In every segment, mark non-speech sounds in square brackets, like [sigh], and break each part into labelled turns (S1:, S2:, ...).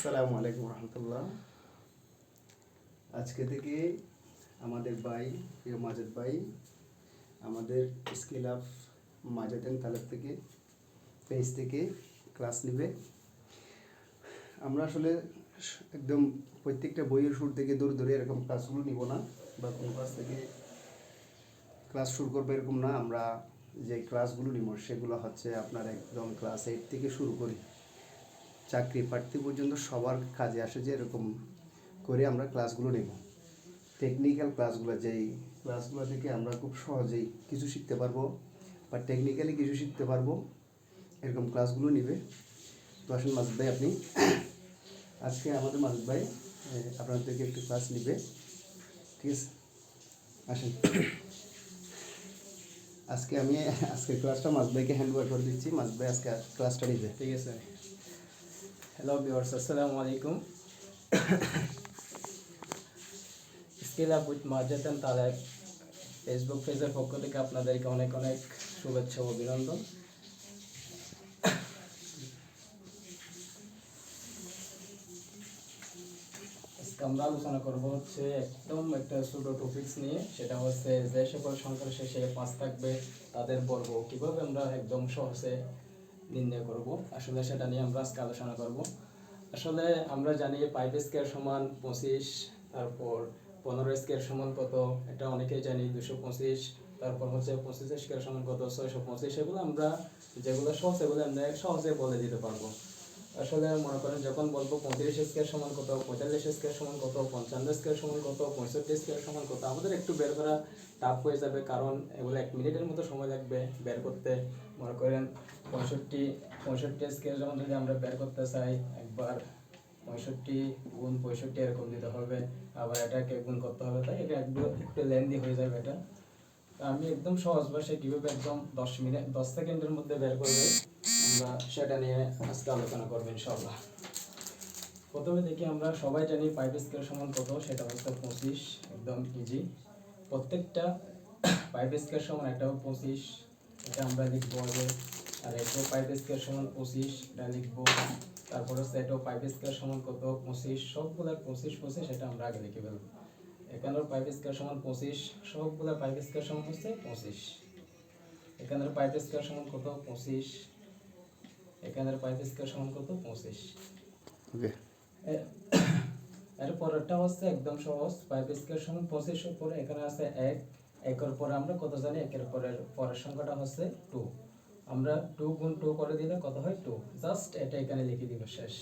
S1: আসসালামু আলাইকুম রহমতুল্লাহ। আজকে থেকে আমাদের ভাই, প্রিয় মাজেদ ভাই, আমাদের স্কিল অফ মাজেদেন তালেব থেকে, পেজ থেকে ক্লাস নেবে। আমরা আসলে একদম প্রত্যেকটা বইয়ের শুরু থেকে দূরে দূরে এরকম ক্লাসগুলো নিব না, বা কোনো ক্লাস থেকে ক্লাস শুরু করব এরকম না। আমরা যে ক্লাসগুলো নিব সেগুলো হচ্ছে আপনার একদম ক্লাস এইট থেকে শুরু করি। চাকরি প্রার্থী পর্যন্ত সবার কাজে আসে যে এরকম করে আমরা ক্লাসগুলো নেব। টেকনিক্যাল ক্লাসগুলো যেই ক্লাসগুলো থেকে আমরা খুব সহজেই কিছু শিখতে পারব বা টেকনিক্যালি কিছু শিখতে পারব এরকম ক্লাসগুলো নেবে। তো আসুন মাজুদ ভাই আপনি আজকে আমাদের মাজুদ ভাই এ, আপনাদেরকে একটু ক্লাস নেবে। ঠিক আছে? আসেন। আজকে আমি আজকের ক্লাসটা মাজুদ ভাইকে হ্যান্ড ওভার করে দিচ্ছি। মাজুদ ভাই আজকে ক্লাসটা নিবে।
S2: ঠিক আছে। হ্যালো ভিউয়ার্স আসসালামু আলাইকুম skill up with Marjetan Taleb Facebook পেজের পক্ষ থেকে আপনাদেরকে অনেক অনেক শুভেচ্ছা ও অভিনন্দন। আমরা আলোচনা করব হচ্ছে একদম একটা ছোট টপিকস নিয়ে। সেটা হচ্ছে যে সকল সংখ্যার শেষে পাঁচ থাকবে তাদের বর্গ কীভাবে আমরা একদম সহজে নির্ণয় করব। আসলে সেটা নিয়ে আমরা আজকে আলোচনা করব। আসলে আমরা জানি ফাইভ স্কোয়ার সমান পঁচিশ, তারপর পনেরো স্কোয়ার সমান কত? এটা অনেকেই জানি দুশো পঁচিশ, তারপর হচ্ছে পঁচিশ স্কোয়ার সমান কত? ছয়শো পঁচিশ, এগুলো আমরা যেগুলো সহজ, এগুলো আমরা সহজে বলে দিতে পারব। আসলে মনে করেন যখন বলব পঁয়ত্রিশ স্কোয়ার সমান কত, পঁয়তাল্লিশ স্কোয়ার সমান কত, পঞ্চান্ন স্কোয়ার সমান কত, পঁয়ষট্টি স্কোয়ার সমান কত, আমাদের একটু বের করা টাফ হয়ে যাবে কারণ এগুলো এক মিনিটের মতো সময় লাগবে বের করতে। মনে করেন পঁয়ষট্টি পঁয়ষট্টি স্কোয়ার যেমন যদি আমরা বের করতে চাই, একবার পঁয়ষট্টি গুণ পঁয়ষট্টি এরকম দিতে হবে, আবার এটাকে গুণ করতে হবে, তাই এটা একটু একটু লেন্দি হয়ে যাবে এটা। আমি একদম সহজ ভাষায় কীভাবে একদম দশ মিনিট, দশ সেকেন্ডের মধ্যে বের করবে আমরা সেটা নিয়ে আজকে আলোচনা করব ইনশাল্লাহ প্রথমে দেখি আমরা সবাই জানি পাইপ স্কোয়ার সমান কত, সেটা হচ্ছে পঁচিশ, একদম ইজি প্রত্যেকটা পাইপ স্কোয়ার সমান এটাও পঁচিশ, এটা আমরা লিখব আগে। আর এটাও ফাইভ স্কোয়ার সমান পঁচিশ, এটা লিখব। তারপর হচ্ছে এটাও ফাইভ স্কোয়ার সমান কত, পঁচিশ সবগুলো পঁচিশ পঁচিশ এটা আমরা আগে লিখে ফেলব। এখানেও ফাইভ স্কোয়ার সমান পঁচিশ সবগুলো ফাইভ স্কোয়ার সমান হচ্ছে পঁচিশ। এখানের ফাইভ স্কোয়ার সমান কত? পঁচিশ। এখানের ফাইভ স্কোয়ার সমান কত? পঁচিশ।
S1: ওকে।
S2: এর পরেরটা হচ্ছে একদম সহজ ফাইভ স্কোয়ার সমান পঁচিশের পরে এখানে আছে এক একের পরে আমরা কত জানি? একের পরের পরের সংখ্যাটা হচ্ছে টু আমরা টু গুণ টু করে দিলে কত হয়? টু জাস্ট এটা এখানে লিখে দিব শেষ।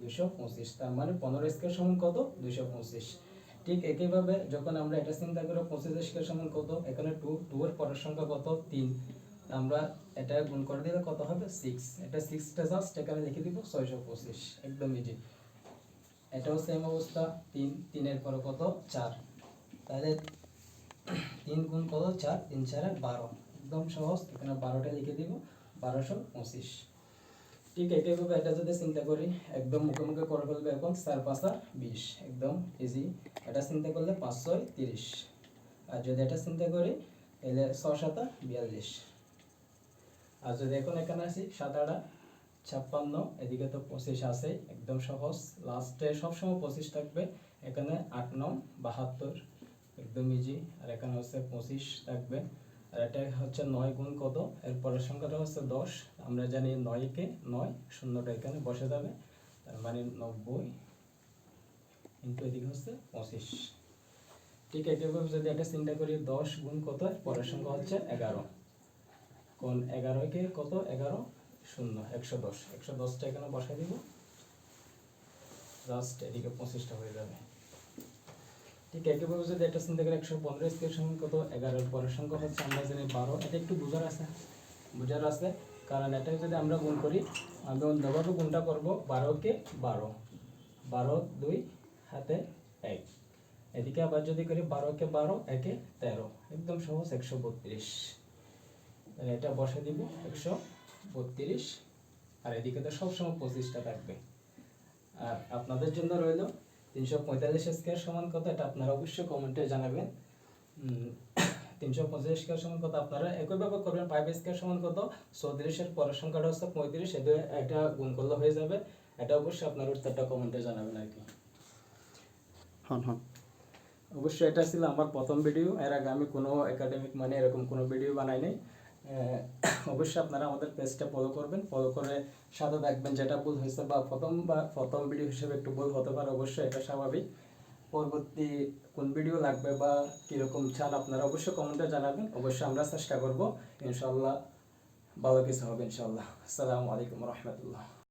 S2: দুশো পঁচিশ তার মানে পনেরো স্কোয়ার সমান কত? দুশো পঁচিশ। ঠিক একইভাবে যখন আমরা এটা চিন্তা করি পঁচিশ স্কোয়ার সমান কত? এখানে টু টু এর পরের সংখ্যা কত? তিন। আমরা এটা গুণ করে দিলে কত হবে? সিক্স এটা সিক্সটা জাস্ট এখানে লিখে দিব ছয়শো পঁচিশ। একদম ইজি এটাও সেম অবস্থা। তিন, তিনের পরে কত? চার। তাহলে তিন গুণ কত? চার। তিন চারে বারো। একদম সহজ। এখানে বারোটা লিখে দিব। বারোশো পঁচিশ। ঠিক একইভাবে এটা যদি চিন্তা করি, একদম মুখে মুখে করে ফেলবে এখন চার, পাঁচা বিশ। একদম ইজি এটা চিন্তা করলে পাঁচ, ছয়, তিরিশ। আর যদি এটা চিন্তা করি, তাহলে ছ সাতা বিয়াল্লিশ। আর যদি এখন এখানে আসি, সাত, আটা ছাপ্পান্ন, এদিকে তো পঁচিশ আছে, একদম সহজ। লাস্টে সবসময় পঁচিশ থাকবে। এখানে আট নং বাহাত্তর, একদম ইজি আর এখানে হচ্ছে পঁচিশ থাকবে। আর এটা হচ্ছে নয় গুণ কত? এর পরের সংখ্যাটা হচ্ছে দশ। আমরা জানি নয়কে নয়, শূন্যটা এখানে বসে যাবে। তার মানে নব্বই কিন্তু এদিকে হচ্ছে পঁচিশ। ঠিক একইভাবে যদি একটা চিন্তা করি, দশ গুণ কত? পরের সংখ্যা হচ্ছে এগারো। কোন এগারোকে কত? এগারো, শূন্য, একশো দশ। একশো দশটা এখানে বসাই দিব। জাস্ট এদিকে পঁচিশটা হয়ে যাবে। ঠিক একইভাবে যদি এটা চিন্তা করি একশো পনেরো স্কেল সমান কত? এগারোর পরের সংখ্যা হচ্ছে আমরা জানি বারো। এটা একটু বোঝার আছে বোঝার আছে। কারণ এটা যদি আমরা গুণ করি, আমি অন্যভাবে গুণটা করব বারোকে বারো। বারো, দুই, হাতে এক। এদিকে আবার যদি করি বারোকে বারো, একে তেরো। একদম সহজ, একশো বত্রিশ। এটা বসে দিব, একশো বত্রিশ। আর এদিকে তো সবসময় পঁচিশটা থাকবে। আর আপনাদের জন্য রইল তিনশো পঁয়তাল্লিশ স্কোয়ার সমান কত? এটা আপনারা অবশ্যই কমেন্টে জানাবেন। তিনশো পঁচিশ স্কোয়ার সমান কত? আপনারা একইভাবে করবেন ফাইভ স্কোয়ার সমান কত? চৌত্রিশের পরের সংখ্যাটা হচ্ছে পঁয়ত্রিশ এটা এটা গুণ করলে হয়ে যাবে। এটা অবশ্যই আপনার উত্তরটা কমেন্টে জানাবেন আর কি।
S1: হন হন
S2: অবশ্যই এটা ছিল আমার প্রথম ভিডিও এর আগে আমি কোনো একাডেমিক মানে এরকম কোনো ভিডিও বানাই নাই [coughs] অবশ্যই আপনারা আমাদের পেজটা ফলো করবেন। ফলো করে সাথে দেখবেন যেটা ভুল হয়েছে বা প্রথম বা প্রথম ভিডিও হিসেবে একটু ভুল হতে পারে, অবশ্যই এটা স্বাভাবিক। পরবর্তী কোন ভিডিও লাগবে বা কীরকম চান আপনারা অবশ্যই কমেন্টে জানাবেন। অবশ্যই আমরা চেষ্টা করব। ইনশাল্লাহ ভালো কিছু হবে ইনশাল্লাহ আসসালামু আলাইকুম রহমতুল্লাহ।